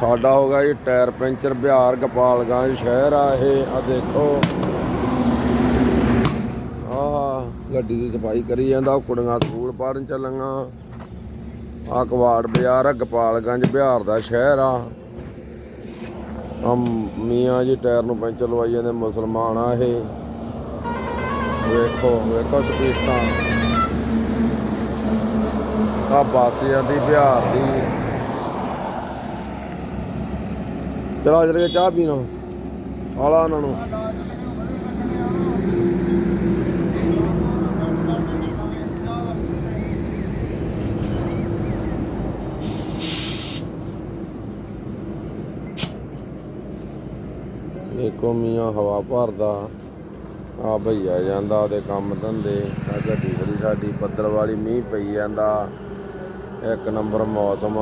ਸਾਡਾ ਹੋ ਗਿਆ ਜੀ ਟਾਇਰ ਪੈਂਚਰ, ਬਿਹਾਰ, ਗੋਪਾਲਗੰਜ ਸ਼ਹਿਰ ਆ ਇਹ ਆ ਦੇਖੋ। ਆਹ ਗੱਡੀ ਦੀ ਸਫ਼ਾਈ ਕਰੀ ਜਾਂਦਾ ਕੁੜੀਆਂ ਸਕੂਲ ਪੜਨ ਚੱਲੀਆਂ। ਆ ਕਵਾੜ ਬਾਜ਼ਾਰ ਆ, ਗੋਪਾਲਗੰਜ ਬਿਹਾਰ ਦਾ ਸ਼ਹਿਰ ਆ। ਆ ਮੀਆਂ ਜੀ ਟਾਇਰ ਨੂੰ ਪੈਂਚਰ ਲਵਾਈ ਜਾਂਦੇ, ਮੁਸਲਮਾਨ ਆ ਇਹ। ਵੇਖੋ ਵੇਖੋ ਸਪੀਡਾਂ। ਆ ਬੱਸ ਜਾਂਦੀ ਬਿਹਾਰ ਦੀ। ਚਲਾ ਚਲ ਕੇ ਚਾਹ ਪੀਣਾ। ਆਲਾ ਉਹਨਾਂ ਨੂੰ। ਦੇਖੋ ਮੀਆਂ ਹਵਾ ਭਰਦਾ। ਆ ਭਈਆ ਜਾਂਦਾ ਉਹਦੇ ਕੰਮ ਧੰਦੇ। ਆ ਗੱਡੀ ਸਾਡੀ, ਬੱਦਲ ਵਾਲੀ ਮੀਂਹ ਪਈ ਜਾਂਦਾ। ਇੱਕ ਨੰਬਰ ਮੌਸਮ